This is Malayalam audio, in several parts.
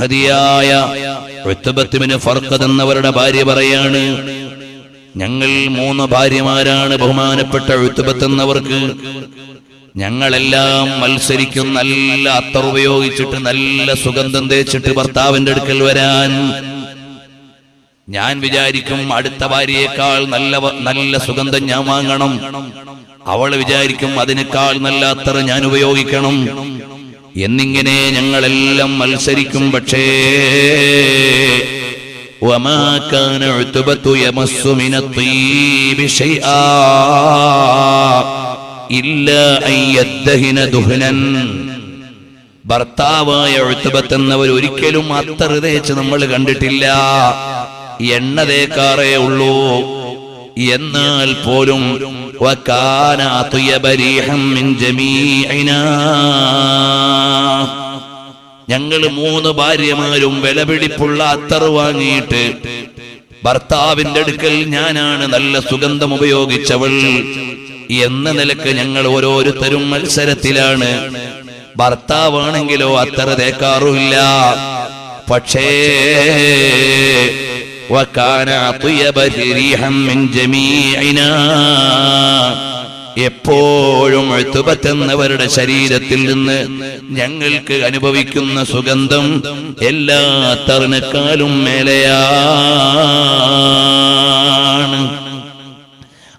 മഹതിയായ ഉത്തുബത്തുവിന് ഫർക്കത് എന്നവരുടെ ഭാര്യ പറയാണ് ഞങ്ങൾ മൂന്ന് ഭാര്യമാരാണ് ബഹുമാനപ്പെട്ട എഴുത്തുപത്ത് എന്നവർക്ക് ഞങ്ങളെല്ലാം മത്സരിക്കും നല്ല അത്തർ ഉപയോഗിച്ചിട്ട് നല്ല സുഗന്ധം തേച്ചിട്ട് ഭർത്താവിന്റെ അടുക്കൽ വരാൻ. ഞാൻ വിചാരിക്കും അടുത്ത ഭാര്യയേക്കാൾ നല്ല നല്ല സുഗന്ധം ഞാൻ വാങ്ങണം. അവൾ വിചാരിക്കും അതിനേക്കാൾ നല്ല അത്തർ ഞാൻ ഉപയോഗിക്കണം. എന്നിങ്ങനെ ഞങ്ങളെല്ലാം മത്സരിക്കും പക്ഷേ ഭർത്താവായ എഴുത്തുബത്ത് എന്നവർ ഒരിക്കലും അത്ര തേച്ച് നമ്മൾ കണ്ടിട്ടില്ല. എണ്ണതേക്കാറേ ഉള്ളൂ. എന്നാൽ പോലും وكان أطيب ريحا من جميعنا ഞങ്ങൾ മൂന്ന് ഭാര്യമാരും വിലപിടിപ്പുള്ള അത്തർ വാങ്ങിയിട്ട് ഭർത്താവിന്റെ അടുക്കൽ ഞാനാണ് നല്ല സുഗന്ധം ഉപയോഗിച്ചവൾ എന്ന നിലക്ക് ഞങ്ങൾ ഓരോരുത്തരും മത്സരത്തിലാണ് ഭർത്താവാണെങ്കിലോ അത്തർ തേക്കാറുമില്ല പക്ഷേ وكان أطيب ريحا من جميعنا എപ്പോഴും എഴുത്തുപറ്റുന്നവരുടെ ശരീരത്തിൽ നിന്ന് ഞങ്ങൾക്ക് അനുഭവിക്കുന്ന സുഗന്ധം എല്ലാ തറിനേക്കാളും മേലെയാണ്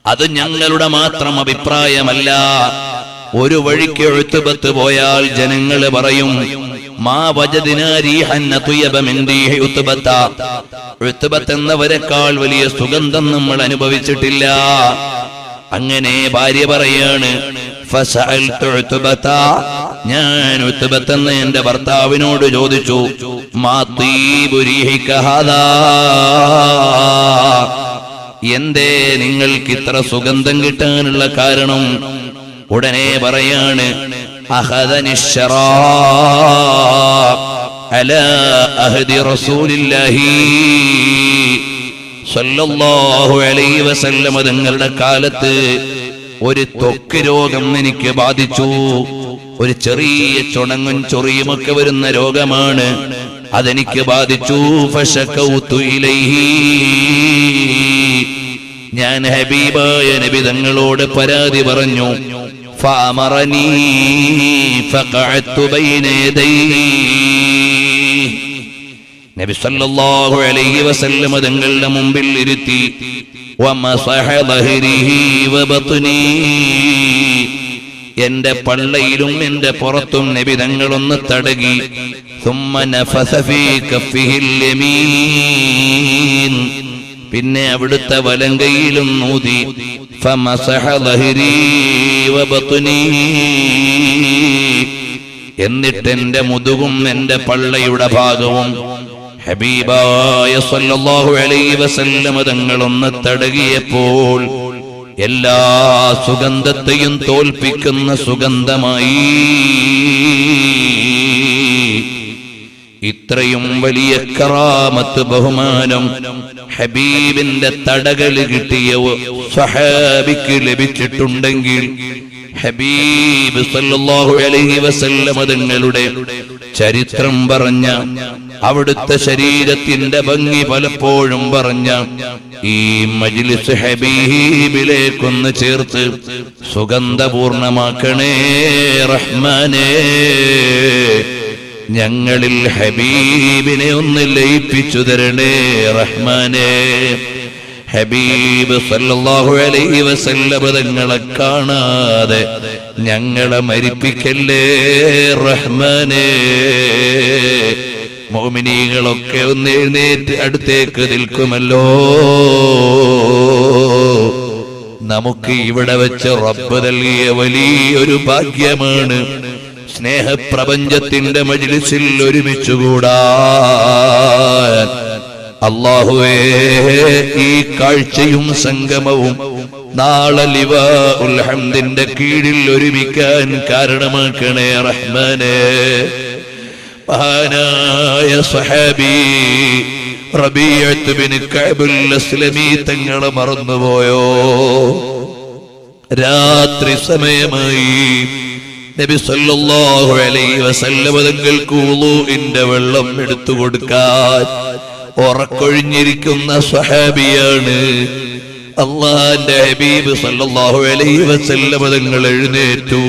അത് ഞങ്ങളുടെ മാത്രം അഭിപ്രായമല്ല ഒരു വഴിക്ക് എഴുത്തുപത്ത് പോയാൽ ജനങ്ങൾ പറയും മാ വജദിനാരീഹന്നതുയബമെന്തീഹുത്തുബത്ത എന്നവരെക്കാൾ വലിയ സുഗന്ധം നമ്മൾ അനുഭവിച്ചിട്ടില്ല അങ്ങനെ ഭാര്യ പറയാണ്. ഞാൻ ഉത്തുബത്തെന്ന് എന്റെ ഭർത്താവിനോട് ചോദിച്ചു. എന്തേ നിങ്ങൾക്ക് ഇത്ര സുഗന്ധം കിട്ടാനുള്ള കാരണം ഉടനെ പറയാണ് അഹദനിശ്ശറാ അലാ അഹദി റസൂലില്ലാഹി സല്ലല്ലാഹു അലൈഹി വസല്ലം കാലത്ത് ഒരു തൊക്ക് രോഗം എനിക്ക് ബാധിച്ചു. ഒരു ചെറിയ ചുണങ്ങും ചൊറിയുമൊക്കെ വരുന്ന രോഗമാണ് അതെനിക്ക് ബാധിച്ചു. ഞാൻ ഹബീബായ നബി തങ്ങളോട് പരാതി പറഞ്ഞു. ഫഅമറനീ ഫഖഅത്തു ബൈന യദൈഹി നബി സല്ലല്ലാഹു അലൈഹി വസല്ലമ തങ്ങളുടെ മുമ്പിൽ ഇരുത്തി വമസഹ ളഹരിഹി വബത്നി എന്റെ പള്ളയിലും എന്റെ പുറത്തും നബി തങ്ങളൊന്ന് തടകി ثم نفث في كفه اليمين പിന്നെ അവിടുത്തെ വലങ്കയിലും നൂതി فمسح ظهري وبطني എന്നിട്ട് എന്റെ മുതുകും എന്റെ പള്ളയുടെ ഭാഗവും ഹബീബായ സല്ലല്ലാഹു അലൈഹി വസല്ലമ തങ്ങളൊന്ന് തടകിയപ്പോൾ എല്ലാ സുഗന്ധത്തെയും തോൽപ്പിക്കുന്ന സുഗന്ധമായി ഇത്രയും വലിയ കറാമത്ത് ബഹുമാനം ഹബീബിന്റെ തടകൾ കിട്ടിയ സഹാബിക്ക് ലഭിച്ചിട്ടുണ്ടെങ്കിൽ ഹബീബ് സല്ലല്ലാഹു അലൈഹി വസല്ലമ ചരിത്രം പറഞ്ഞ അവിടുത്തെ ശരീരത്തിന്റെ ഭംഗി പലപ്പോഴും പറഞ്ഞ ഈ മജ്ലിസ് ഹബീബിലേക്കൊന്ന് ചേർത്ത് സുഗന്ധപൂർണമാക്കണേ റഹ്മാനേ. ഞങ്ങളിൽ ഹബീബിനെ ഒന്ന് ലയിപ്പിച്ചു തരണേ റഹ്മാനേ. ഹബീബ് സല്ലല്ലാഹു അലൈഹി വസല്ലം തങ്ങളെ കാണാതെ ഞങ്ങളെ മരിപ്പിക്കല്ലേ റഹ്മാനേ. മോമിനികളൊക്കെ ഒന്ന് എഴുന്നേറ്റ് അടുത്തേക്ക് നിൽക്കുമല്ലോ. നമുക്ക് ഇവിടെ വെച്ച് റബ്ബ് നൽകിയ വലിയൊരു ഭാഗ്യമാണ് സ്നേഹപ്രപഞ്ചത്തിന്റെ മജിലിസിൽ ഒരുമിച്ചുകൂടാ. അള്ളാഹുവേ ഈ കാഴ്ചയും സംഗമവും നാളെ ലിവ ഉൽഹംദിന്റെ കീഴിൽ ഒരുമിക്കാൻ കാരണമാക്കണേ റഹ്മാനേ. മഹാനായ സഹാബി റബീഅത്ത് ബിൻ കഅബുൽ തങ്ങളെ മറന്നുപോയോ? രാത്രി സമയമായി നബി സല്ലല്ലാഹു അലൈഹി വസല്ലമ തങ്ങൾക്ക് വുളൂഇന്റെ വെള്ളം എടുത്തു കൊടുക്കാൻ ഉറക്കൊഴിഞ്ഞിരിക്കുന്ന സ്വഹാബിയാണ് അള്ളാന്റെ ഹബീബ് സല്ലല്ലാഹു അലൈഹി വസല്ലം തങ്ങൾ എഴുന്നേറ്റു.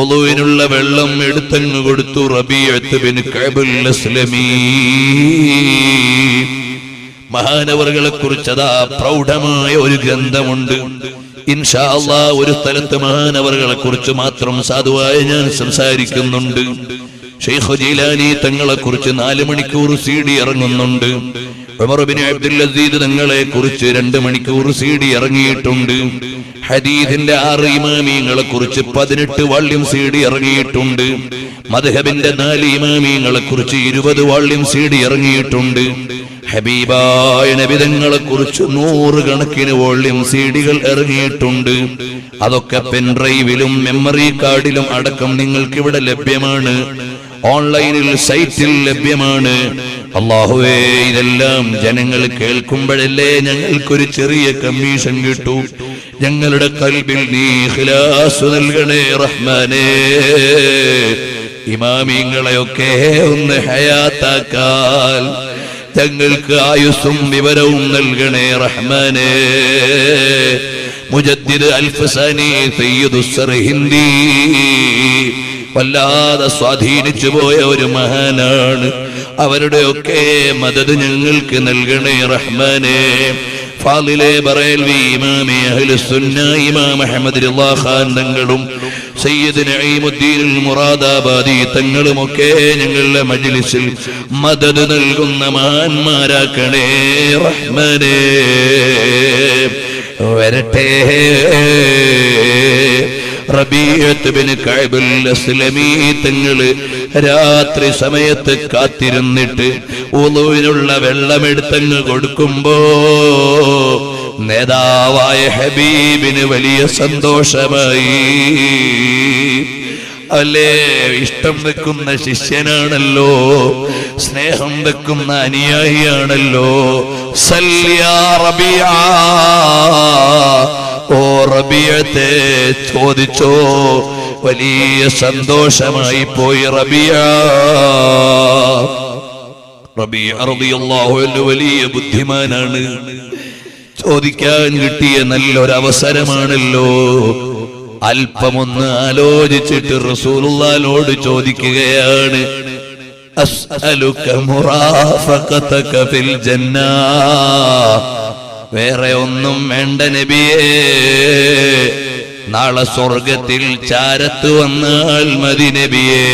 ഒളുവിനുള്ള വെള്ളം എടുത്തങ്ങ് കൊടുത്തു റബീഅത്ത് ബിൻ കഅബുൽ അസ്ലമീ. മഹാനവറുകളെ കുറിച്ചതാ പ്രൗഢമായ ഒരു ഗ്രന്ഥമുണ്ട്. ഇൻഷാ ഒരു സ്ഥലത്ത് മഹാനവറുകളെ കുറിച്ച് മാത്രം സാധുവായി ഞാൻ സംസാരിക്കുന്നുണ്ട്. ഷെയ്ഖ് ജീലാനി തങ്ങളെ കുറിച്ച് നാല് മണിക്കൂർ സി ഡി ഇറങ്ങുന്നുണ്ട്. അബ്ദുൽ അസീദ് തങ്ങളെ കുറിച്ച് രണ്ട് മണിക്കൂർ സി ഡി ഇറങ്ങിയിട്ടുണ്ട്. ഹദീദിന്റെ ആറ് ഇമാമിയങ്ങളെ കുറിച്ച് പതിനെട്ട് വാള്യം സി ഡി ഇറങ്ങിയിട്ടുണ്ട്. മദ്ഹബിന്റെ നാല് ഇമാമിയങ്ങളെ കുറിച്ച് ഇരുപത് വാള്യം സി ഡി ഇറങ്ങിയിട്ടുണ്ട്. ഹബീബായ നബിതങ്ങളെ കുറിച്ച് നൂറുകണക്കിന് വോള്യം സീഡികൾ ഇറങ്ങിയിട്ടുണ്ട്. അതൊക്കെ പെൻഡ്രൈവിലും മെമ്മറി കാർഡിലും അടക്കം നിങ്ങൾക്ക് ഇവിടെ ലഭ്യമാണ്. ഓൺലൈനിൽ സൈറ്റിൽ ലഭ്യമാണ്. അള്ളാഹുവേ ഇതെല്ലാം ജനങ്ങൾ കേൾക്കുമ്പോഴല്ലേ ഞങ്ങൾക്കൊരു ചെറിയ കമ്മീഷൻ കിട്ടൂ. ഞങ്ങളുടെ കൽബിൽ നീ ഖിലാസ് നൽകണേ റഹ്മാനേ. ഇമാമിങ്ങളെയൊക്കെ ഒന്ന് ഹയാത്താക്കാൽ ഞങ്ങൾക്ക് ആയുസ്സും വിവരവും നൽകണേ റഹ്മാനേ. മുജദ്ദിദ് അൽഫസാനി സയ്യിദുസ്സർ ഹിന്ദി. വല്ലാതെ സ്വാധീനിച്ചു പോയ ഒരു മഹാനാണ്. അവരുടെയൊക്കെ മദത് ഞങ്ങൾക്ക് നൽകണേ റഹ്മാനേ. ഫാലിലെ ബറേൽവി അഹ്ലു അഹ്ലുസുന്ന ഇമാം അഹമ്മദ് റിളാ ഖാൻ തങ്ങളും സയ്യിദ് നഈമുദ്ദീൻ മുറാദാബാദി തങ്ങളുമൊക്കെ ഞങ്ങളുടെ മജ്ലിസിൽ മദത് നൽകുന്ന മഹാന്മാരാക്കണേ റഹ്മാനേ. വരട്ടെ രാത്രി സമയത്ത് കാത്തിരുന്നിട്ട് ഉളുവിനുള്ള വെള്ളമെടുത്തങ്ങ് കൊടുക്കുമ്പോ നേതാവായ ഹബീബിന് വലിയ സന്തോഷമായി. അല്ലേ ഇഷ്ടം വെക്കുന്ന ശിഷ്യനാണല്ലോ സ്നേഹം വെക്കുന്ന അനുയായിയാണല്ലോ. സല്യാ റബിയ ഓ റബിയത്തെ ചോദിച്ചോ വലിയ സന്തോഷമായി പോയി റബിയ. റബിയ റളിയല്ലാഹു അൻഹു വലിയ ബുദ്ധിമാനാണ്. ചോദിക്കാൻ കിട്ടിയ നല്ലൊരവസരമാണല്ലോ. അല്പമൊന്ന് ആലോചിച്ചിട്ട് റസൂലുള്ളാനോട് ചോദിക്കുകയാണ് അസ്അലുക മുറാഫഖതക ഫിൽ ജന്ന. വേറെ ഒന്നും വേണ്ട നബിയേ. നാളെ സ്വർഗത്തിൽ ചാരത്ത് വന്നാൽ മതി നബിയേ.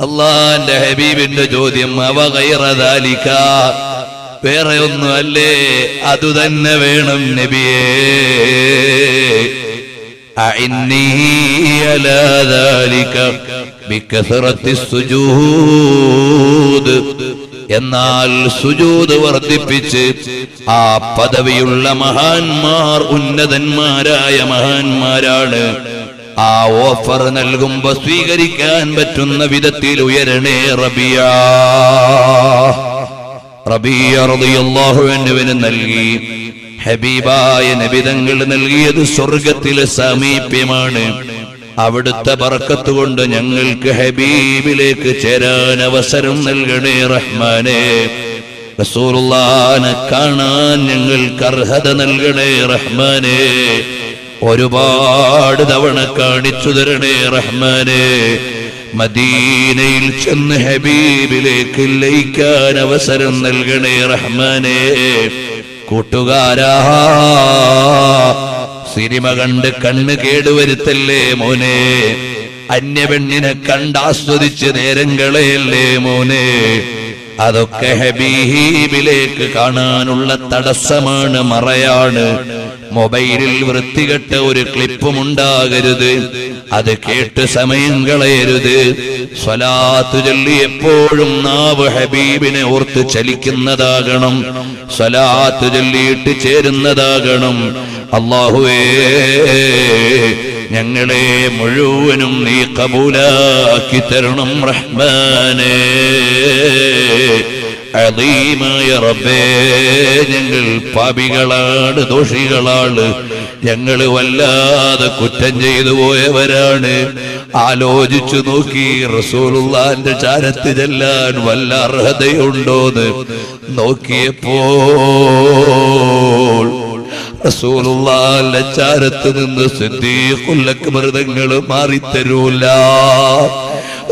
അള്ളാന്റെ ഹബീബിന്റെ ചോദ്യം അവ കൈറദാലിക്ക വേറെ അതു തന്നെ വേണം നബിയേ. ബികസറത്തി സുജൂദ്. എന്നാൽ സുജൂത് വർദ്ധിപ്പിച്ച് ആ പദവിയുള്ള മഹാന്മാർ ഉന്നതന്മാരായ മഹാന്മാരാണ് ആ ഓഫർ നൽകുമ്പോ സ്വീകരിക്കാൻ പറ്റുന്ന വിധത്തിൽ ഉയരണേ റബിയ. നൽകി. ഹബീബായ നബിതങ്ങൾ നൽകിയത് സ്വർഗത്തിലെ സാമീപ്യമാണ്. അവിടുത്തെ ബർക്കത്ത് കൊണ്ട് ഞങ്ങൾക്ക് ഹബീബിലേക്ക് ചേരാൻ അവസരം നൽകണേ റഹ്മാനെ. റസൂലുള്ളാനെ കാണാൻ ഞങ്ങൾക്ക് അർഹത നൽകണേ റഹ്മാനെ. ഒരുപാട് തവണ കാണിച്ചു തരണേ റഹ്മാനെ. മദീനയിൽ ചെന്ന് ഹബീബിലേക്ക് ലയിക്കാൻ അവസരം നൽകണേ റഹ്മാനെ. കൂട്ടുകാരാ സിനിമ കണ്ട് കണ്ണ് കേടുവരുത്തല്ലേ മോനെ? അന്യപെണ്ണിനെ കണ്ടാസ്വദിച്ച് നേരം കളയല്ലേ മോനെ? അതൊക്കെ ഹബീബിലേക്ക് കാണാനുള്ള തടസ്സമാണ് മറയാണ്. മൊബൈലിൽ വൃത്തികെട്ട ഒരു ക്ലിപ്പും ഉണ്ടാകരുത് അത് കേട്ട് സമയം കളയരുത്. സ്വലാത്തു ചൊല്ലി എപ്പോഴും നാവ് ഹബീബിനെ ഓർത്ത് ചലിക്കുന്നതാകണം. സ്വലാത്തു ചൊല്ലിയിട്ട് ചേരുന്നതാകണം. അള്ളാഹുവേ ഞങ്ങളെ മുഴുവനും നീ കബൂലാക്കി തരണം റഹ്മാനേ. അതീമായ റബ്ബേ ഞങ്ങൾ പാപികളാണ് ദോഷികളാണ്. ഞങ്ങൾ വല്ലാതെ കുറ്റം ചെയ്തു പോയവരാണ്. ആലോചിച്ചു നോക്കി റസൂലുള്ളാന്റെ ചാരത്ത് ചെല്ലാൻ വല്ല അർഹതയുണ്ടോന്ന് നോക്കിയപ്പോൾ റസൂലുള്ളാന്റെ ചാരത്ത് നിന്ന് സിദ്ദീഖുല്ലക്ബർതങ്ങൾ മാറിത്തരൂല.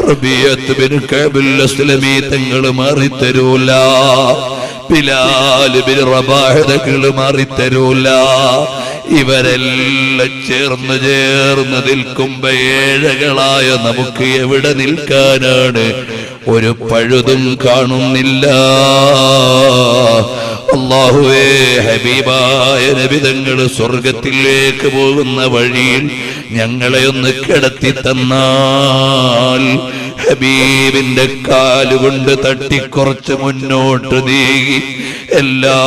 റബിയത്ത് ബിൻ കഅബുൽ അസ്ലമി തങ്ങൾ മാറിത്തരൂല. ബിലാൽ ബിൻ റബാഹ് തങ്ങൾ മാറിത്തരൂല. ഇവരെല്ലാം ചേർന്ന് ചേർന്ന് നിൽക്കുമ്പോ ഏഴകളായ നമുക്ക് എവിടെ നിൽക്കാനാണ്? ഒരു പഴുതും കാണുന്നില്ല. അള്ളാഹുവേ ഹബീബായ നബിതങ്ങൾ സ്വർഗത്തിലേക്ക് പോകുന്ന വഴിയിൽ ഞങ്ങളെ ഒന്ന് കിടത്തി തന്നാൽ ഹബീബിന്റെ കാലുകൊണ്ട് തട്ടിക്കുറച്ച് മുന്നോട്ട് നീങ്ങി. എല്ലാ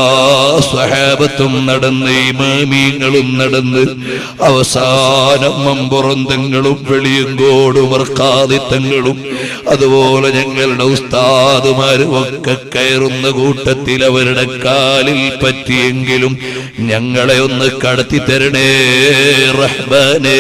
സ്വഹാബത്തും നടന്ന് ഇമാമീങ്ങളും നടന്ന് അവസാനം മമ്പുറന്തങ്ങളും വെളിയങ്കോടും വർക്കാദിത്തങ്ങളും അതുപോലെ ഞങ്ങളുടെ ഉസ്താദുമാരും ഒക്കെ കയറുന്ന കൂട്ടത്തിൽ അവരുടെ കാലിൽ പറ്റിയെങ്കിലും ഞങ്ങളെ ഒന്ന് കടത്തി തരണേ റഹ്ബാനേ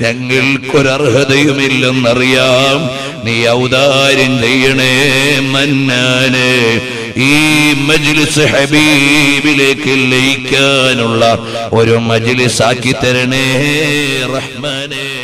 ഞങ്ങൾക്കൊരർഹതയുമില്ലെന്നറിയാം. നീ ഔദാര്യം ചെയ്യണേ മന്നാനെ. ഈ മജ്ലിസ് ഹബീബിലേക്ക് ലയിക്കാനുള്ള ഒരു മജ്ലിസ് ആക്കി തരണേ റഹ്മാനേ.